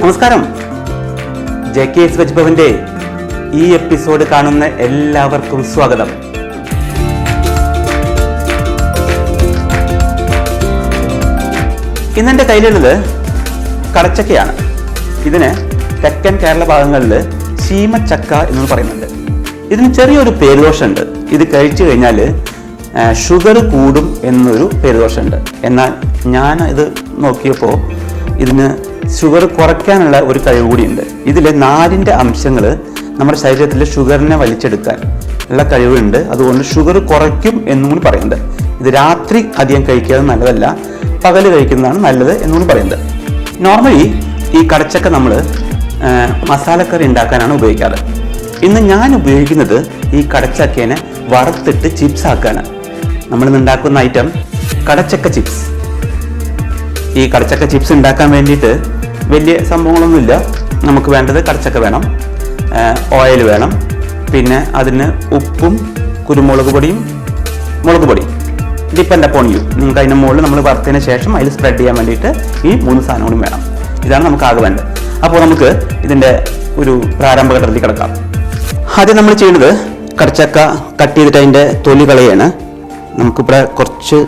നമസ്കാരം. J K S veg ഭവന്റെ ഈ എപ്പിസോഡ് കാണുന്ന എല്ലാവർക്കും സ്വാഗതം. ഇന്നെന്റെ കയ്യിലുള്ളത് കടച്ചക്കയാണ്. ഇതിന് തെക്കൻ കേരള ഭാഗങ്ങളിൽ ശീമച്ചക്ക എന്ന് പറയുന്നുണ്ട്. ഇതിന് ചെറിയൊരു പേരുദോഷമുണ്ട്. ഇത് കഴിച്ചു കഴിഞ്ഞാൽ ഷുഗർ കൂടും എന്നൊരു പേരുദോഷമുണ്ട്. എന്നാൽ ഞാൻ ഇത് നോക്കിയപ്പോൾ ഇതിന് ഷുഗർ കുറയ്ക്കാനുള്ള ഒരു കഴിവ് കൂടിയുണ്ട്. ഇതിൽ നാരിന്റെ അംശങ്ങൾ നമ്മുടെ ശരീരത്തിൽ ഷുഗറിനെ വലിച്ചെടുക്കാൻ ഉള്ള കഴിവുണ്ട്. അതുകൊണ്ട് ഷുഗർ കുറയ്ക്കും എന്നും കൂടി പറയുന്നുണ്ട്. ഇത് രാത്രി അധികം കഴിക്കാതെ നല്ലതല്ല പകൽ കഴിക്കുന്നതാണ് നല്ലത് എന്നും കൂടി പറയുന്നത് നോർമലി ഈ കടച്ചക്ക നമ്മൾ മസാലക്കറി ഉണ്ടാക്കാനാണ് ഉപയോഗിക്കാറ്. ഇന്ന് ഞാൻ ഉപയോഗിക്കുന്നത് ഈ കടച്ചക്കേനെ വറുത്തിട്ട് ചിപ്സ് ആക്കാനാണ്. നമ്മൾ ഉണ്ടാക്കുന്ന ഐറ്റം കടച്ചക്ക ചിപ്സ് ഈ കടച്ചക്ക ചിപ്സ് ഉണ്ടാക്കാൻ വേണ്ടിയിട്ട് വലിയ സംഭവങ്ങളൊന്നുമില്ല. നമുക്ക് വേണ്ടത് കടച്ചക്ക വേണം ഓയിൽ വേണം. പിന്നെ അതിന് ഉപ്പും കുരുമുളക് പൊടിയും മുളക് പൊടിയും. ഡിപ്പെൻഡ് അപ്പോൺ യു നിങ്ങൾക്ക് അതിന്റെ മുകളിൽ നമ്മൾ വറുത്തതിന് ശേഷം അതിൽ സ്പ്രെഡ് ചെയ്യാൻ വേണ്ടിയിട്ട് ഈ മൂന്ന് സാധനങ്ങളും വേണം. ഇതാണ് നമുക്ക് ആകെ വേണ്ടത്. അപ്പോൾ നമുക്ക് ഇതിന്റെ ഒരു പ്രാരംഭഘട്ടത്തിൽ കിടക്കാം. ആദ്യം നമ്മൾ ചെയ്യുന്നത് കടച്ചക്ക കട്ട് ചെയ്തിട്ട് അതിന്റെ തൊലി കളയാണ്. നമുക്കിവിടെ കുറച്ച്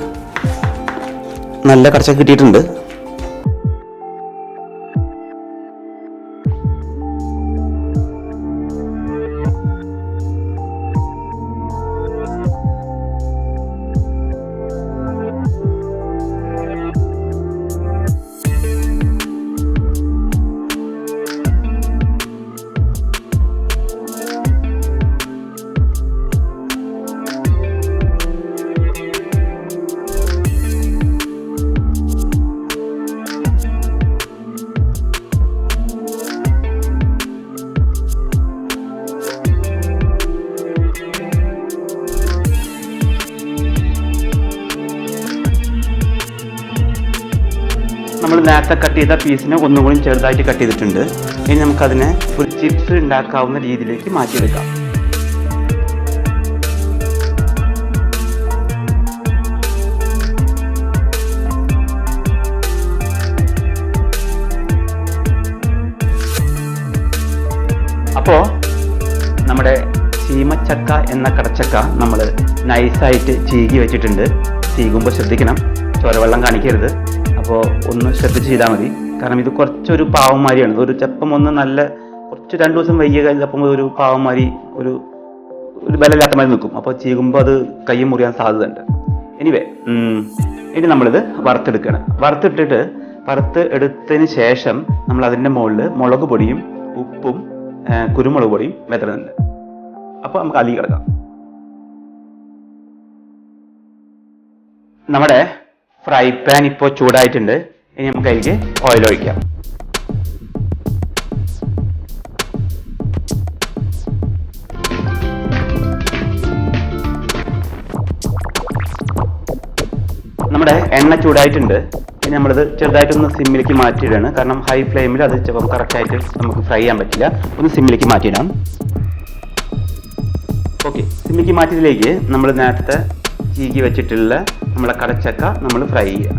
നല്ല കടച്ചൊക്കെ കിട്ടിയിട്ടുണ്ട്. നമ്മൾ നേരത്തെ കട്ട് ചെയ്ത പീസിനെ ഒന്നും കൂടി ചെറുതായിട്ട് കട്ട് ചെയ്തിട്ടുണ്ട്. ഇനി നമുക്കതിനെ ഒരു ചിപ്സ് ഉണ്ടാക്കാവുന്ന രീതിയിലേക്ക് മാറ്റിയെടുക്കാം. അപ്പോൾ നമ്മുടെ ചീമച്ചക്ക എന്ന കടച്ചക്ക നമ്മൾ നൈസായിട്ട് ചീകി വെച്ചിട്ടുണ്ട്. ചീകുമ്പോൾ ശ്രദ്ധിക്കണം. ചോരവെള്ളം കാണിക്കരുത്. അപ്പോൾ ഒന്ന് ശ്രദ്ധിച്ച് ചെയ്താൽ മതി. കാരണം ഇത് കുറച്ചൊരു പാവമാരിയാണ്. ഒരു ചെപ്പം ഒന്ന് നല്ല കുറച്ച് രണ്ട് ദിവസം വൈകിയ കഴിഞ്ഞപ്പം ഒരു പാവമാരി ഒരു ഒരു ബലമില്ലാത്ത മാതിരി നിൽക്കും. അപ്പോൾ ചീകുമ്പോൾ അത് കൈ മുറിയാൻ സാധ്യതയുണ്ട്. എനിവേ ഇനി നമ്മളിത് വറുത്തെടുക്കുകയാണ്. വറുത്തിട്ടിട്ട് വറുത്ത് എടുത്തതിന് ശേഷം നമ്മൾ അതിന്റെ മുകളിൽ മുളക് പൊടിയും ഉപ്പും കുരുമുളക് പൊടിയും വെത്തറുന്നുണ്ട് അപ്പോൾ നമുക്ക് അലി കിടക്കാം. നമ്മുടെ ഫ്രൈ പാൻ ഇപ്പോൾ ചൂടായിട്ടുണ്ട്. ഇനി നമുക്ക് അതിലേക്ക് ഓയിൽ ഒഴിക്കാം. നമ്മുടെ എണ്ണ ചൂടായിട്ടുണ്ട്. ഇനി നമ്മളിത് ചെറുതായിട്ടൊന്ന് സിമ്മിലേക്ക് മാറ്റിയിടാണ് കാരണം ഹൈ ഫ്ലെയിമിൽ അത് ചിലപ്പം കറക്റ്റായിട്ട് നമുക്ക് ഫ്രൈ ചെയ്യാൻ പറ്റില്ല. ഒന്ന് സിമ്മിലേക്ക് മാറ്റിയിടാം. ഓക്കെ സിമ്മിലേക്ക് മാറ്റിയതിലേക്ക് നമ്മൾ നേരത്തെ ചീകി വെച്ചിട്ടുള്ള നമ്മളെ കടച്ചക്ക നമ്മൾ ഫ്രൈ ചെയ്യുക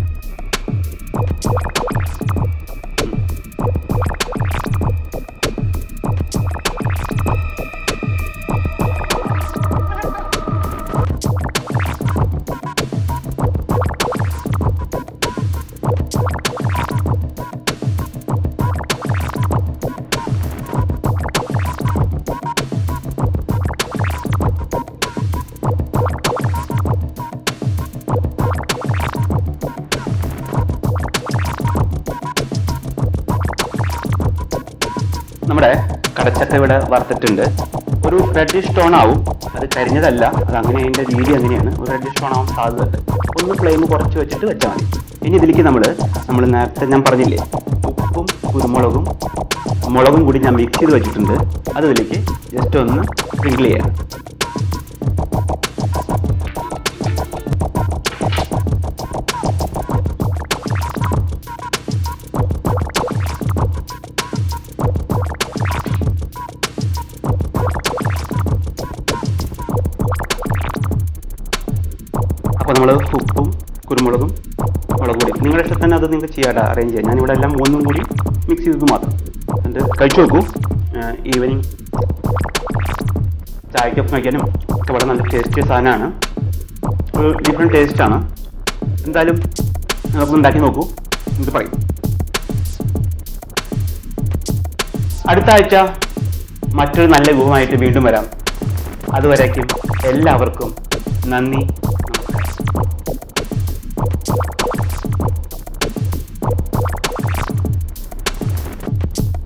കടച്ചക്ക ഇവിടെ വറുത്തിട്ടുണ്ട്. ഒരു റെഡിഷ് സ്റ്റോൺ ആവും. അത് കരിഞ്ഞതല്ല. അത് അങ്ങനെ അതിന്റെ രീതി അങ്ങനെയാണ്. ഒരു റെഡിഷ് സ്റ്റോൺ ആവാൻ സാധ്യതയുണ്ട്. ഒന്ന് ഫ്ലെയിം കുറച്ച് വെച്ചിട്ട് വെച്ചാൽ മതി. ഇനി ഇതിലേക്ക് നമ്മൾ നമ്മൾ നേരത്തെ ഞാൻ പറഞ്ഞില്ലേ ഉപ്പും കുരുമുളകും മുളകും കൂടി ഞാൻ മിക്സ് ചെയ്ത് വെച്ചിട്ടുണ്ട്. അത് ഇതിലേക്ക് ജസ്റ്റ് ഒന്ന് സ്പ്രിങ്കിൾ ചെയ്യാം. അപ്പോൾ നമ്മൾ ഉപ്പും കുരുമുളകും മുളക് പൊടി. നിങ്ങളുടെ ഇഷ്ടത്തിന് അത് നിങ്ങൾക്ക് ചെയ്യാം അറേഞ്ച് ചെയ്യാം. ഞാനിവിടെ എല്ലാം മൂന്നും കൂടി മിക്സ് ചെയ്തത് മാത്രം. എന്നിട്ട് കഴിച്ചു നോക്കൂ ഈവനിങ് ചായക്കൊപ്പം കഴിക്കാനും ഒക്കെ വളരെ നല്ല ടേസ്റ്റി സാധനമാണ്. ഒരു ഡിഫറെന്റ് ടേസ്റ്റാണ് എന്തായാലും നമുക്ക് ഉണ്ടാക്കി നോക്കൂ. എന്ത് പറയും. അടുത്ത ആഴ്ച മറ്റൊരു നല്ല വിഭവമായിട്ട് വീണ്ടും വരാം. അതുവരേക്കും എല്ലാവർക്കും നന്ദി.